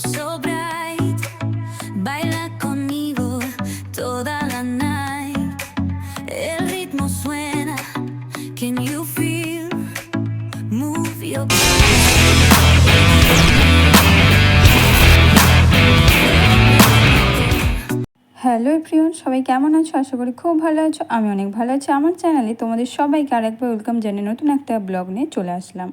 so bright. Baila conmigo toda hello Priyon সবাই কেমন আছো? আশা করি খুব ভালো আছো। আমি অনেক ভালো আছি। আমার চ্যানেলে তোমাদের সবাইকে আরেকবার ওয়েলকাম জানিয়ে নতুন একটা ব্লগ নিয়ে চলে আসলাম।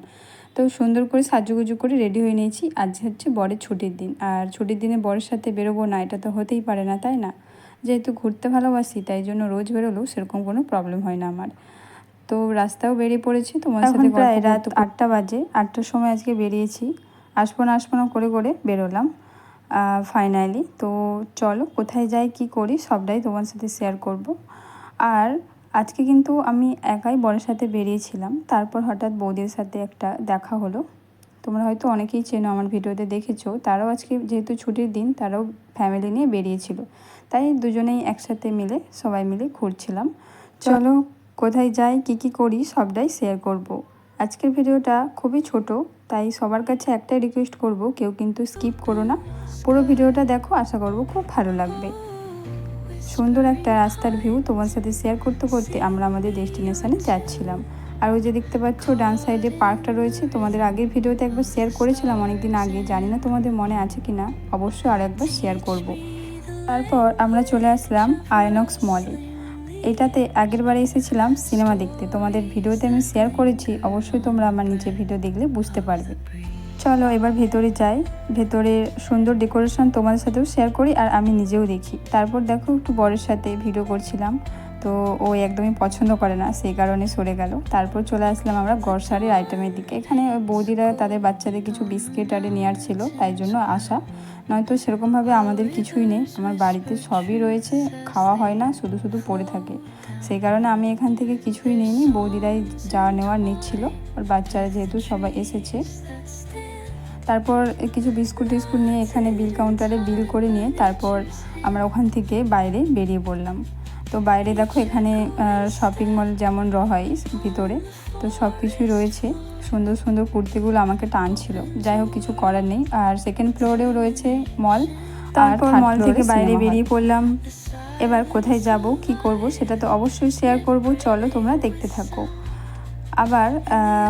তো সুন্দর করে সাজুগুজু করে রেডি হয়ে নিয়েছি। আজ হচ্ছে বরের ছুটির দিন। আর ছুটির দিনে বরের সাথে বেরোবো না এটা তো হতেই পারে না তাই না? যেহেতু ঘুরতে ভালোবাসি তাই জন্য রোজ বেরোলেও সেরকম কোনো প্রবলেম হয় না আমার। তো রাস্তাও বেরিয়ে পড়েছি তোমার সাথে প্রায় রাত আটটা বাজে। আটটার সময় আজকে বেরিয়েছি। আসব না আসব না করে করে বেরোলাম। ফাইনালি তো চলো কোথায় যাই কি করি সবটাই তোমার সাথে শেয়ার করব। আর আজকে কিন্তু আমি একাই বরের সাথে বেরিয়েছিলাম। তারপর হঠাৎ বৌদির সাথে একটা দেখা হলো। তোমরা হয়তো অনেকেই চেনো আমার ভিডিওতে দেখেছ। তারাও আজকে যেহেতু ছুটির দিন তারাও ফ্যামিলি নিয়ে বেরিয়েছিল। তাই দুজনেই একসাথে মিলে সবাই মিলে ঘুরছিলাম। চলো কোথায় যাই কি কি করি সবটাই শেয়ার করব। আজকের ভিডিওটা খুবই ছোট, তাই সবার কাছে একটাই রিকোয়েস্ট করব, কেউ কিন্তু স্কিপ করো না। পুরো ভিডিওটা দেখো, আশা করব খুব ভালো লাগবে। সুন্দর একটা রাস্তার ভিউ তোমার সাথে শেয়ার করতে করতে আমরা আমাদের ডেস্টিনেশনে যাচ্ছিলাম। আর ওই যে দেখতে পাচ্ছ, ডান সাইডে পার্কটা রয়েছে। তোমাদের আগের ভিডিওতে একবার শেয়ার করেছিলাম, অনেকদিন আগে। জানি না তোমাদের মনে আছে কি না অবশ্যই আর একবার শেয়ার করব। তারপর আমরা চলে আসলাম আয়নক্স মলে এটাতে আগের বারে এসেছিলাম সিনেমা দেখতে। তোমাদের ভিডিওতে আমি শেয়ার করেছি, অবশ্যই তোমরা আমার নিচে ভিডিও দেখলে বুঝতে পারবে। চলো এবার ভেতরে যাই। ভেতরে সুন্দর ডেকোরেশন তোমাদের সাথেও শেয়ার করি আর আমি নিজেও দেখি। তারপর দেখো একটু বরের সাথে ভিডিও করছিলাম। তো ও একদমই পছন্দ করে না, সেই কারণে সরে গেল। তারপর চলে আসলাম আমরা গরসারির আইটেমের দিকে। এখানে বৌদিরা তাদের বাচ্চাদের কিছু বিস্কিট আরে নেওয়ার ছিল, তাই জন্য আসা। নয়তো সেরকমভাবে আমাদের কিছুই নেই, আমার বাড়িতে সবই রয়েছে, খাওয়া হয় না, শুধু শুধু পড়ে থাকে। সেই কারণে আমি এখান থেকে কিছুই নিইনি, বৌদিরাই যা নেওয়ার নিচ্ছিল, আর বাচ্চারা যেহেতু সবাই এসেছে। তারপর কিছু বিস্কুট টিস্কুট নিয়ে এখানে বিল কাউন্টারে বিল করে নিয়ে তারপর আমরা ওখান থেকে বাইরে বেরিয়ে পড়লাম। তো বাইরে দেখো এখানে শপিং মল যেমন হয় ভিতরে তো সব কিছুই রয়েছে। সুন্দর সুন্দর কুর্তিগুলো আমাকে টানছিল। যাই হোক কিছু করার নেই। আর সেকেন্ড ফ্লোরেও রয়েছে মল তারপর মল থেকে বাইরে বেরিয়ে পড়লাম। এবার কোথায় যাব কি করব সেটা তো অবশ্যই শেয়ার করব। চলো তোমরা দেখতে থাকো। আবার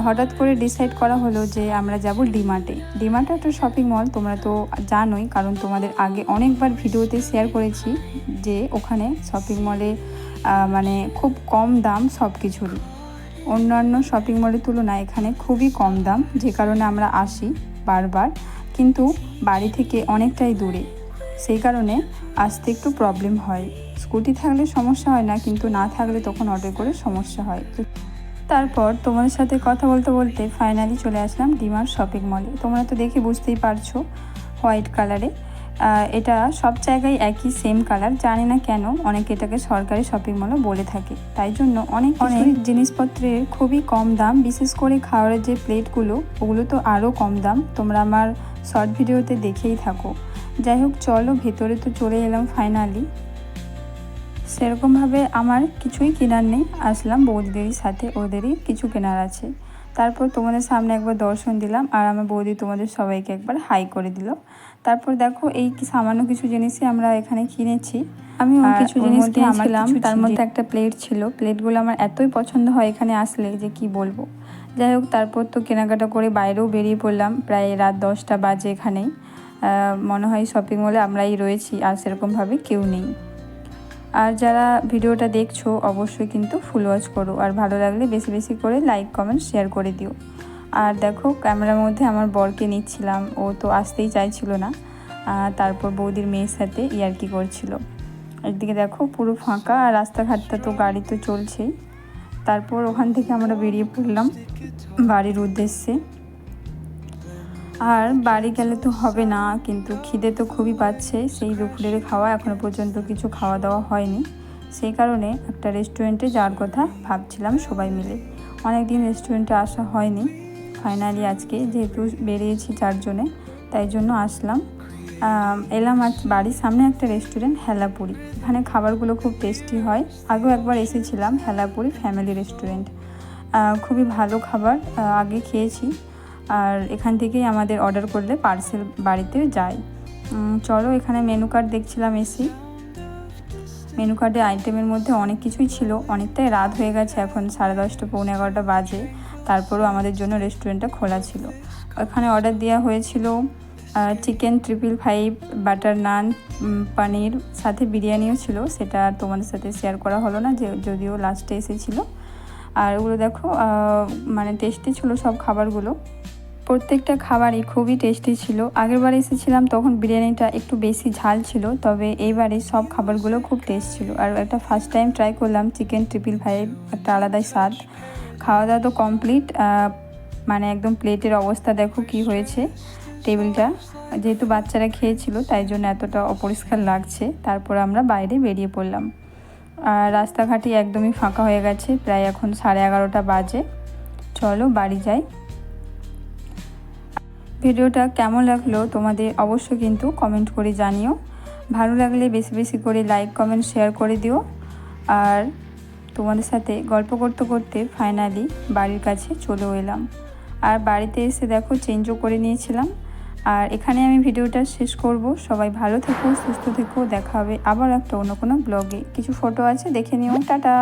হঠাৎ করে ডিসাইড করা হলো যে আমরা যাব ডিমার্টে ডিমার্ট একটা শপিং মল তোমরা তো জানোই, কারণ তোমাদের আগে অনেকবার ভিডিওতে শেয়ার করেছি যে ওখানে শপিং মলে মানে খুব কম দাম সব কিছুরই অন্যান্য শপিং মলের তুলনায় এখানে খুবই কম দাম, যে কারণে আমরা আসি বারবার, কিন্তু বাড়ি থেকে অনেকটাই দূরে। সেই কারণে আসতে একটু প্রবলেম হয়। স্কুটি থাকলে সমস্যা হয় না, কিন্তু না থাকলে তখন অটো করে সমস্যা হয়। তারপর তোমাদের সাথে কথা বলতে বলতে ফাইনালি চলে আসলাম ডিমার শপিং মলে তোমরা তো দেখে বুঝতেই পারছ হোয়াইট কালারে এটা সব জায়গায় একই সেম কালার জানি না কেন অনেকে এটাকে সরকারি শপিং মলও বলে থাকে। তাই জন্য অনেক অনেক জিনিসপত্রের খুবই কম দাম বিশেষ করে খাওয়ারের যে প্লেটগুলো ওগুলো তো আরও কম দাম। তোমরা আমার শর্ট ভিডিওতে দেখেই থাকো। যাই হোক চলো ভেতরে তো চলে এলাম ফাইনালি সেরকমভাবে আমার কিছুই কেনার নেই। আসলাম বৌদিদেরই সাথে ওদেরই কিছু কেনার আছে। তারপর তোমাদের সামনে একবার দর্শন দিলাম আর আমার বৌদি তোমাদের সবাইকে একবার হাই করে দিল। তারপর দেখো এই সামান্য কিছু জিনিসই আমরা এখানে কিনেছি। আমি কিছু জিনিস কিনেছিলাম তার মধ্যে একটা প্লেট ছিল। প্লেটগুলো আমার এতই পছন্দ হয় এখানে আসলে যে কি বলব। যাই হোক তারপর তো কেনাকাটা করে বাইরেও বেরিয়ে পড়লাম। প্রায় রাত দশটা বাজে এখানেই। মনে হয় শপিং মলে আমরাই রয়েছি আর সেরকমভাবে কেউ নেই। আর যারা ভিডিওটা দেখছ, অবশ্যই কিন্তু ফুল ওয়াচ করো। আর ভালো লাগলে বেশি বেশি করে লাইক কমেন্ট শেয়ার করে দিও। আর দেখো ক্যামেরার মধ্যে আমার বরকে নিচ্ছিলাম। ও তো আসতেই চাইছিল না। তারপর বৌদির মেয়ের সাথে ইয়ার্কি করছিল। একদিকে দেখো, পুরো ফাঁকা, আর রাস্তাঘাটটা তো গাড়ি তো চলছেই। তারপর ওখান থেকে আমরা বেরিয়ে পড়লাম বাড়ির উদ্দেশ্যে। আর বাড়ি গেলে তো হবে না, কিন্তু খিদে তো খুবই পাচ্ছে। সেই দুপুরের খাওয়া এখনও পর্যন্ত কিছু খাওয়া দাওয়া হয়নি। সেই কারণে একটা রেস্টুরেন্টে যাওয়ার কথা ভাবছিলাম সবাই মিলে। অনেক দিন রেস্টুরেন্টে আসা হয়নি। ফাইনালি আজকে যেহেতু বেরিয়েছি চারজনে, তাই জন্য আসলাম। এলাম আজ বাড়ির সামনে একটা রেস্টুরেন্ট হেলাপুরি। এখানে খাবারগুলো খুব টেস্টি হয়। আগেও একবার এসেছিলাম, হেলাপুরি ফ্যামিলি রেস্টুরেন্ট খুবই ভালো খাবার আগে খেয়েছি। আর এখান থেকেই আমাদের অর্ডার করলে পার্সেল বাড়িতে যায়। চলো এখানে মেনু কার্ড দেখছিলাম এসি মেনু কার্ডে আইটেমের মধ্যে অনেক কিছুই ছিল। অনেকটাই রাত হয়ে গেছে এখন, সাড়ে দশটা, পৌনে এগারোটা বাজে। তারপরেও আমাদের জন্য রেস্টুরেন্টটা খোলা ছিল। ওখানে অর্ডার দেওয়া হয়েছিল chicken triple five butter naan পানির সাথে বিরিয়ানিও ছিল। সেটা তোমাদের সাথে শেয়ার করা হলো না, যে, যদিও লাস্টে এসেছিল। আর ওগুলো দেখো মানে টেস্টি ছিল সব খাবারগুলো। প্রত্যেকটা খাবারই খুবই টেস্টি ছিল। আগেরবার এসেছিলাম, তখন বিরিয়ানিটা একটু বেশি ঝাল ছিল, তবে এইবারে সব খাবারগুলো খুব টেস্ট ছিল। আর একটা ফার্স্ট টাইম ট্রাই করলাম চিকেন ট্রিপল ফাইভ একটা আলাদাই স্বাদ। খাওয়া দাওয়া তো কমপ্লিট মানে একদম প্লেটের অবস্থা দেখো কি হয়েছে টেবিলটা। যেহেতু বাচ্চারা খেয়েছিল, তাই জন্য এতটা অপরিষ্কার লাগছে। তারপর আমরা বাইরে বেরিয়ে পড়লাম। আর রাস্তাঘাটই একদমই ফাঁকা হয়ে গেছে, প্রায় এখন সাড়ে এগারোটা বাজে। চলো বাড়ি যাই। ভিডিওটা কেমন লাগল তোমাদের অবশ্যই কিন্তু কমেন্ট করে জানিও। ভালো লাগলে বেশি বেশি করে লাইক কমেন্ট শেয়ার করে দিও। আর তোমাদের সাথে গল্প করতে করতে ফাইনালি বাড়ির কাছে চলেও এলাম। আর বাড়িতে এসে দেখো চেঞ্জও করে নিয়েছিলাম। আর এখানে আমি ভিডিওটা শেষ করব। সবাই ভালো থেকো, সুস্থ থেকো। দেখা হবে আবার একটা অন্য কোনো ব্লগে কিছু ফটো আছে দেখে নিও। টাটা!